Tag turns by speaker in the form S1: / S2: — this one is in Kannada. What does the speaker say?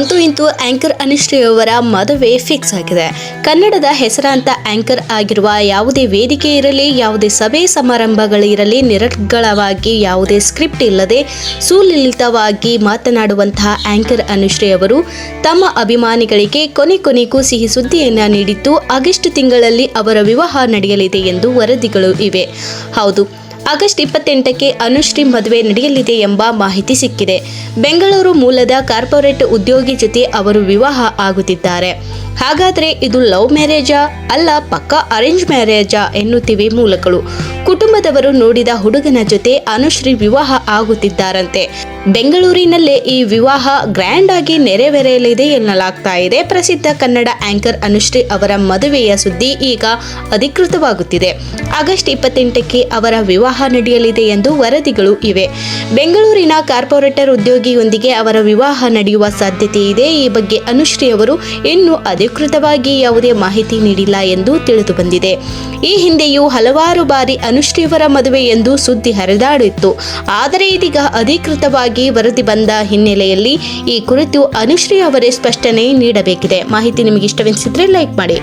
S1: ಅಂತೂ ಇಂತೂ ಆಂಕರ್ ಅನುಶ್ರೀ ಅವರ ಮದುವೆ ಫಿಕ್ಸ್ ಆಗಿದೆ. ಕನ್ನಡದ ಹೆಸರಾಂತ ಆಂಕರ್ ಆಗಿರುವ ಯಾವುದೇ ವೇದಿಕೆ ಇರಲಿ, ಯಾವುದೇ ಸಭೆ ಸಮಾರಂಭಗಳಿರಲಿ, ನಿರರ್ಗಳವಾಗಿ ಯಾವುದೇ ಸ್ಕ್ರಿಪ್ಟ್ ಇಲ್ಲದೆ ಸುಲಲಿತವಾಗಿ ಮಾತನಾಡುವಂತಹ ಆಂಕರ್ ಅನುಶ್ರೀ ಅವರು ತಮ್ಮ ಅಭಿಮಾನಿಗಳಿಗೆ ಕೊನೆ ಕೊನೆಗೂ ಸಿಹಿ ಸುದ್ದಿಯನ್ನ ನೀಡಿದ್ದು, ಆಗಸ್ಟ್ ತಿಂಗಳಲ್ಲಿ ಅವರ ವಿವಾಹ ನಡೆಯಲಿದೆ ಎಂದು ವರದಿಗಳು ಇವೆ. ಹೌದು ಆಗಸ್ಟ್ ಇಪ್ಪತ್ತೆಂಟಕ್ಕೆ ಅನುಶ್ರೀ ಮದುವೆ ನಡೆಯಲಿದೆ ಎಂಬ ಮಾಹಿತಿ ಸಿಕ್ಕಿದೆ. ಬೆಂಗಳೂರು ಮೂಲದ ಕಾರ್ಪೊರೇಟ್ ಉದ್ಯೋಗಿ ಜೊತೆ ಅವರು ವಿವಾಹ ಆಗುತ್ತಿದ್ದಾರೆ. ಹಾಗಾದರೆ ಇದು ಲವ್ ಮ್ಯಾರೇಜಾ? ಅಲ್ಲ, ಪಕ್ಕಾ ಅರೇಂಜ್ ಮ್ಯಾರೇಜಾ? ಎನ್ನುತ್ತಿವೆ ಮೂಲಗಳು. ಕುಟುಂಬದವರು ನೋಡಿದ ಹುಡುಗನ ಜೊತೆ ಅನುಶ್ರೀ ವಿವಾಹ ಆಗುತ್ತಿದ್ದಾರಂತೆ. ಬೆಂಗಳೂರಿನಲ್ಲೇ ಈ ವಿವಾಹ ಗ್ರ್ಯಾಂಡ್ ಆಗಿ ನೆರವೇರಲಿದೆ ಎನ್ನಲಾಗ್ತಾ ಇದೆ. ಪ್ರಸಿದ್ಧ ಕನ್ನಡ ಆಂಕರ್ ಅನುಶ್ರೀ ಅವರ ಮದುವೆಯ ಸುದ್ದಿ ಈಗ ಅಧಿಕೃತವಾಗುತ್ತಿದೆ. ಆಗಸ್ಟ್ ಇಪ್ಪತ್ತೆಂಟಕ್ಕೆ ಅವರ ವಿವಾಹ ನಡೆಯಲಿದೆ ಎಂದು ವರದಿಗಳು ಇವೆ. ಬೆಂಗಳೂರಿನ ಕಾರ್ಪೊರೇಟರ್ ಉದ್ಯೋಗಿಯೊಂದಿಗೆ ಅವರ ವಿವಾಹ ನಡೆಯುವ ಸಾಧ್ಯತೆ ಇದೆ. ಈ ಬಗ್ಗೆ ಅನುಶ್ರೀ ಅವರು ಇನ್ನೂ ಅಧಿಕೃತವಾಗಿ ಯಾವುದೇ ಮಾಹಿತಿ ನೀಡಿಲ್ಲ ಎಂದು ತಿಳಿದು ಬಂದಿದೆ. ಈ ಹಿಂದೆಯೂ ಹಲವಾರು ಬಾರಿ ಅನುಶ್ರೀ ಅವರ ಮದುವೆ ಎಂದು ಸುದ್ದಿ ಹರಿದಾಡಿತ್ತು. ಆದರೆ ಇದೀಗ ಅಧಿಕೃತವಾಗಿ ವರದಿ ಬಂದ ಹಿನ್ನೆಲೆಯಲ್ಲಿ ಈ ಕುರಿತು ಅನುಶ್ರೀ ಅವರೇ ಸ್ಪಷ್ಟನೆ ನೀಡಬೇಕಿದೆ. ಮಾಹಿತಿ ನಿಮಗೆ ಇಷ್ಟವೆನಿಸಿದ್ರೆ ಲೈಕ್ ಮಾಡಿ.